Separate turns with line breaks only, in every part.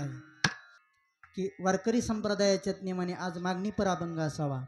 असं की वारकरी संप्रदायाच्या नियमाने आज मागणी पराभंग असावा.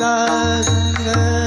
da